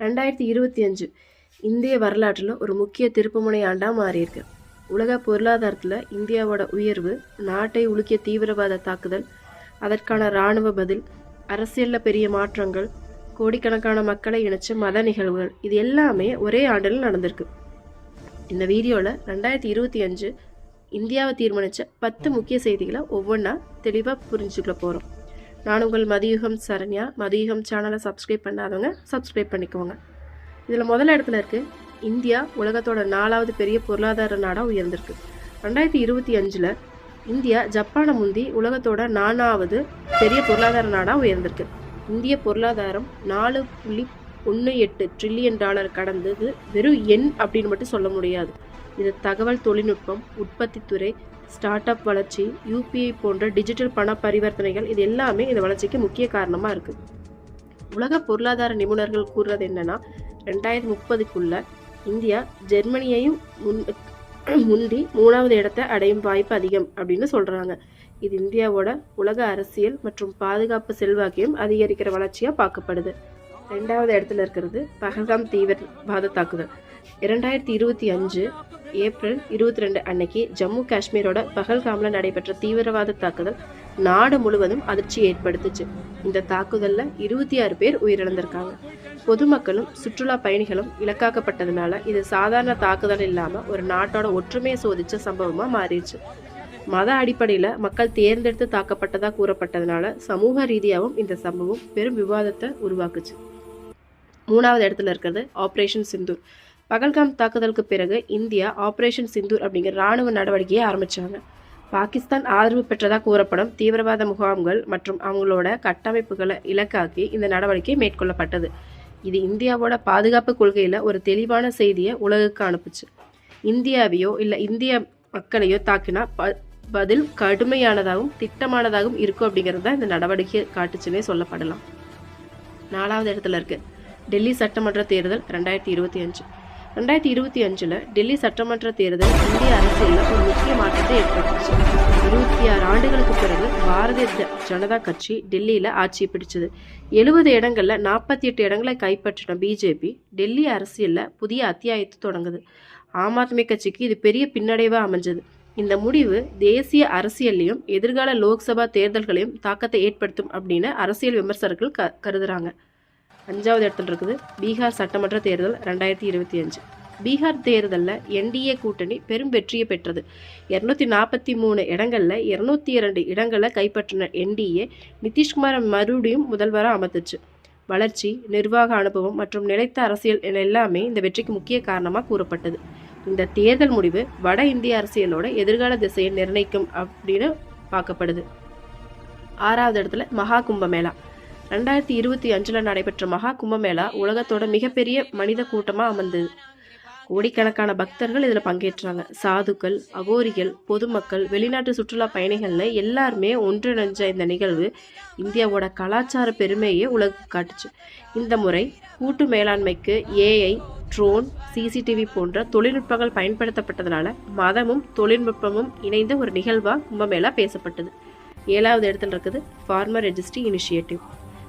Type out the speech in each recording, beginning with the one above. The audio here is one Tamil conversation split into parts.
ரெண்டாயிரத்தி இருபத்தி அஞ்சு இந்திய வரலாற்றில் ஒரு முக்கிய திருப்புமுனை ஆண்டாக மாறியிருக்கு. உலக பொருளாதாரத்தில் இந்தியாவோட உயர்வு நாட்டை உலுக்கிய தீவிரவாத தாக்குதல் அதற்கான இராணுவ பதில் அரசியலில் பெரிய மாற்றங்கள் கோடிக்கணக்கான மக்களை இணைச்ச மத நிகழ்வுகள் இது எல்லாமே ஒரே ஆண்டில் நடந்திருக்கு. இந்த வீடியோவில் ரெண்டாயிரத்தி இருபத்தி அஞ்சு இந்தியாவை தீர்மானித்த பத்து முக்கிய செய்திகளை ஒவ்வொன்றா தெளிவாக புரிஞ்சுக்கல போகிறோம் நான் உங்கள் மதியுகம் சரண்யா. மதியுகம் சேனலை சப்ஸ்கிரைப் பண்ணாதவங்க சப்ஸ்கிரைப் பண்ணிக்கோங்க. இதில் முதல் இடத்துல இருக்குது இந்தியா உலகத்தோட நாலாவது பெரிய பொருளாதார நாடாக உயர்ந்திருக்கு. ரெண்டாயிரத்தி இருபத்தி அஞ்சில் இந்தியா ஜப்பானை முந்தி உலகத்தோட நாலாவது பெரிய பொருளாதார நாடாக உயர்ந்திருக்கு. இந்திய பொருளாதாரம் நாலு புள்ளி ஒன்று எட்டு ட்ரில்லியன் டாலர் கடந்தது வெறும் எண் அப்படின்னு மட்டும் சொல்ல முடியாது. இது தகவல் தொழில்நுட்பம் உற்பத்தித்துறை ஸ்டார்ட் அப் வளர்ச்சி யூபிஐ போன்ற டிஜிட்டல் பண பரிவர்த்தனைகள் இது எல்லாமே இந்த வளர்ச்சிக்கு முக்கிய காரணமாக இருக்குது உலக பொருளாதார நிபுணர்கள் கூறுறது என்னன்னா ரெண்டாயிரத்தி முப்பதுக்குள்ள இந்தியா ஜெர்மனியையும் முன் முந்தி மூணாவது இடத்தை அடையும் வாய்ப்பு அதிகம் அப்படின்னு சொல்கிறாங்க இது இந்தியாவோட உலக அரசியல் மற்றும் பாதுகாப்பு செல்வாக்கையும் அதிகரிக்கிற வளர்ச்சியாக பார்க்கப்படுது. ரெண்டாவது இடத்துல இருக்கிறது பஹல்காம் தீவிரவாத தாக்குதல். இரண்டாயிரத்தி இருபத்தி அஞ்சு ஏப்ரல் இருபத்தி ரெண்டு அன்னைக்கு ஜம்மு காஷ்மீரோட பகல்காமில் நடைபெற்ற தீவிரவாத தாக்குதல் நாடு முழுவதும் அதிர்ச்சி ஏற்படுத்துச்சு. இந்த தாக்குதலில் இருபத்தி ஆறு பேர் உயிரிழந்திருக்காங்க. பொதுமக்களும் சுற்றுலா பயணிகளும் இலக்காக்கப்பட்டதுனால இது சாதாரண தாக்குதல் இல்லாமல் ஒரு நாட்டோட ஒற்றுமையை சோதிச்ச சம்பவமாக மாறிடுச்சு. மத அடிப்படையில் மக்கள் தேர்ந்தெடுத்து தாக்கப்பட்டதாக கூறப்பட்டதுனால சமூக ரீதியாகவும் இந்த சம்பவம் பெரும் விவாதத்தை உருவாக்குச்சு. மூணாவது இடத்துல இருக்கிறது ஆப்ரேஷன் சிந்தூர். பகல்காம் தாக்குதலுக்கு பிறகு இந்தியா ஆப்ரேஷன் சிந்தூர் அப்படிங்கிற ராணுவ நடவடிக்கையை ஆரம்பித்தாங்க பாகிஸ்தான் ஆதரவு பெற்றதாக கூறப்படும் தீவிரவாத முகாம்கள் மற்றும் அவங்களோட கட்டமைப்புகளை இலக்காக்கி இந்த நடவடிக்கை மேற்கொள்ளப்பட்டது. இது இந்தியாவோட பாதுகாப்பு கொள்கையில் ஒரு தெளிவான செய்தியை உலகுக்கு அனுப்புச்சு. இந்தியாவையோ இல்லை இந்திய மக்களையோ தாக்கினா ப பதில் கடுமையானதாகவும் திட்டமானதாகவும் இருக்கும் அப்படிங்கிறது தான் இந்த நடவடிக்கை காட்டுச்சுன்னே சொல்லப்படலாம். நாலாவது இடத்துல இருக்கு. டெல்லி சட்டமன்ற தேர்தல் ரெண்டாயிரத்தி இருபத்தி அஞ்சு. ரெண்டாயிரத்தி இருபத்தி அஞ்சில் டெல்லி சட்டமன்ற தேர்தல் இந்திய அரசியலில் ஒரு முக்கிய மாற்றத்தை ஏற்படுத்துச்சு. இருபத்தி ஆறு ஆண்டுகளுக்கு பிறகு பாரதிய ஜ- ஜனதா கட்சி டெல்லியில் ஆட்சி பிடிச்சது. எழுபது இடங்களில் நாற்பத்தி எட்டு இடங்களை கைப்பற்றின பிஜேபி டெல்லி அரசியலில் புதிய அத்தியாயத்தை தொடங்குது. ஆம் ஆத்மி கட்சிக்கு இது பெரிய பின்னடைவாக அமைஞ்சது. இந்த முடிவு தேசிய அரசியல்லையும் எதிர்கால லோக்சபா தேர்தல்களையும் தாக்கத்தை ஏற்படுத்தும் அப்படின்னு அரசியல் விமர்சகர்கள் க கருதுகிறாங்க அஞ்சாவது இடத்துல இருக்குது. பீகார் சட்டமன்ற தேர்தல் ரெண்டாயிரத்தி இருபத்தி அஞ்சு. பீகார் தேர்தலில் என்டிஏ கூட்டணி பெரும் வெற்றியை பெற்றது. இரநூத்தி நாற்பத்தி மூணு இடங்களில் இரநூத்தி இரண்டு இடங்களை கைப்பற்றின என்டிஏ நிதிஷ்குமாரை மறுபடியும் முதல்வராக அமர்த்துச்சு. வளர்ச்சி நிர்வாக அனுபவம் மற்றும் நிலைத்த அரசியல் என எல்லாமே இந்த வெற்றிக்கு முக்கிய காரணமாக கூறப்பட்டது. இந்த தேர்தல் முடிவு வட இந்திய அரசியலோட எதிர்கால திசையை நிர்ணயிக்கும் அப்படின்னு பார்க்கப்படுது. ஆறாவது இடத்துல மகா கும்பமேளா ரெண்டாயிரத்தி இருபத்தி அஞ்சில் நடைபெற்ற மகா கும்பமேளா உலகத்தோட மிகப்பெரிய மனித கூட்டமாக அமர்ந்தது. கோடிக்கணக்கான பக்தர்கள் இதில் பங்கேற்றாங்க. சாதுக்கள் அகோரிகள் பொதுமக்கள் வெளிநாட்டு சுற்றுலா பயணிகள்னு எல்லாருமே ஒன்றிணைஞ்ச இந்த நிகழ்வு இந்தியாவோட கலாச்சார பெருமையை உலகு காட்டுச்சு. இந்த முறை கூட்டு மேலாண்மைக்கு ஏஐ ட்ரோன் சிசிடிவி போன்ற தொழில்நுட்பங்கள் பயன்படுத்தப்பட்டதுனால மதமும் தொழில்நுட்பமும் இணைந்த ஒரு நிகழ்வாக கும்பமேளா பேசப்பட்டது. ஏழாவது இடத்துல இருக்குது ஃபார்மர் ரெஜிஸ்ட்ரி இனிஷியேட்டிவ்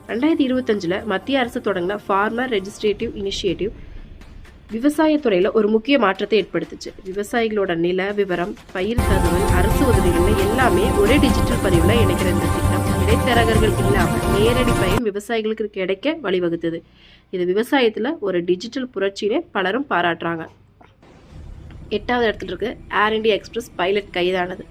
ரெண்டாயிரத்தி இருபத்தஞ்சில் மத்திய அரசு தொடங்கின ஃபார்மர் ரெஜிஸ்ட்ரேட்டிவ் இனிஷியேட்டிவ் விவசாயத்துறையில் ஒரு முக்கிய மாற்றத்தை ஏற்படுத்துச்சு. விவசாயிகளோட நில விவரம் பயிர் தகவல் அரசு உதவிகள் எல்லாமே ஒரே டிஜிட்டல் பதிவில் இணைக்கிற இந்த திட்டம். இடைத்தரகர்கள் இல்லாமல் நேரடி பயன் விவசாயிகளுக்கு கிடைக்க வழிவகுத்தது. இது விவசாயத்தில் ஒரு டிஜிட்டல் புரட்சினே பலரும் பாராட்டுறாங்க. எட்டாவது இடத்துல இருக்கு ஏர் இண்டியா எக்ஸ்பிரஸ் பைலட் கைதானது.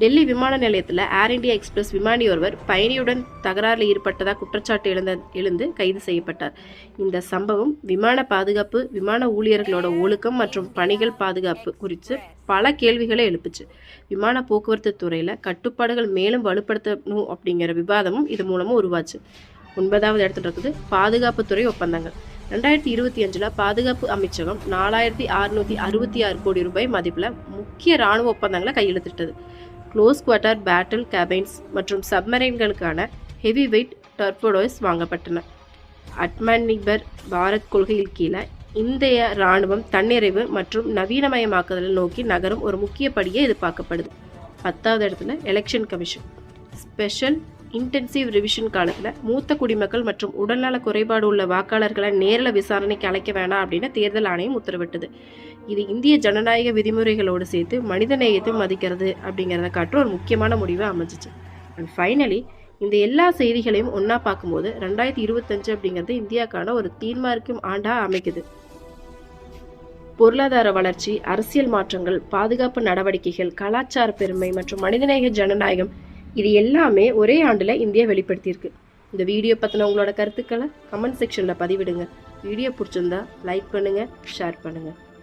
டெல்லி விமான நிலையத்தில் ஏர் இந்தியா எக்ஸ்பிரஸ் விமானி ஒருவர் பயணியுடன் தகராறில் ஈடுபட்டதாக குற்றச்சாட்டு எழுந்த எழுந்து கைது செய்யப்பட்டார். இந்த சம்பவம் விமான பாதுகாப்பு விமான ஊழியர்களோட ஒழுக்கம் மற்றும் பணிகள் பாதுகாப்பு குறித்து பல கேள்விகளை எழுப்புச்சு. விமான போக்குவரத்து துறையில் கட்டுப்பாடுகள் மேலும் வலுப்படுத்தணும் அப்படிங்கிற விவாதமும் இது மூலமாக உருவாச்சு. ஒன்பதாவது இடத்துல இருக்குது பாதுகாப்புத்துறை ஒப்பந்தங்கள். ரெண்டாயிரத்தி இருபத்தி அஞ்சில் பாதுகாப்பு அமைச்சகம் நாலாயிரத்தி அறுநூத்தி அறுபத்தி ஆறு கோடி ரூபாய் மதிப்பில் முக்கிய இராணுவ ஒப்பந்தங்களை கையெழுத்திட்டது. க்ளோஸ் குவார்ட்டர் பேட்டில் கேபைன்ஸ் மற்றும் சப்மரைன்களுக்கான ஹெவி வெயிட் டர்போடோஸ் வாங்கப்பட்டன. அட்மனிபர் பாரத் கொள்கையில் கீழே இந்திய இராணுவம் தன்னிறைவு மற்றும் நவீனமயமாக்குதலை நோக்கி நகரும் ஒரு முக்கிய படியே எதிர்பார்க்கப்படுது பத்தாவது இடத்துல election commission special intensive revision காலத்தில் மூத்த குடிமக்கள் மற்றும் உடல்நல குறைபாடு உள்ள வாக்காளர்களை நேரில் விசாரணைக்கு அழைக்க வேணாம் அப்படின்னு தேர்தல் ஆணையம் உத்தரவிட்டது. இது இந்திய ஜனநாயக விதிமுறைகளோடு சேர்த்து மனித நேயத்தை மதிக்கிறது அப்படிங்கிறத காட்டு ஒரு முக்கியமான முடிவை அமைஞ்சிச்சு. அண்ட் ஃபைனலி இந்த எல்லா செய்திகளையும் ஒன்றா பார்க்கும்போது ரெண்டாயிரத்தி இருபத்தஞ்சு அப்படிங்கிறது இந்தியாவுக்கான ஒரு தீர்மானிக்கும் ஆண்டாக அமைக்குது. பொருளாதார வளர்ச்சி அரசியல் மாற்றங்கள் பாதுகாப்பு நடவடிக்கைகள் கலாச்சார பெருமை மற்றும் மனிதநேய ஜனநாயகம் இது எல்லாமே ஒரே ஆண்டில் இந்தியா வெளிப்படுத்தியிருக்கு. இந்த வீடியோ பற்றின உங்களோட கருத்துக்களை கமெண்ட் செக்ஷனில் பதிவிடுங்க. வீடியோ பிடிச்சிருந்தா லைக் பண்ணுங்கள் ஷேர் பண்ணுங்கள்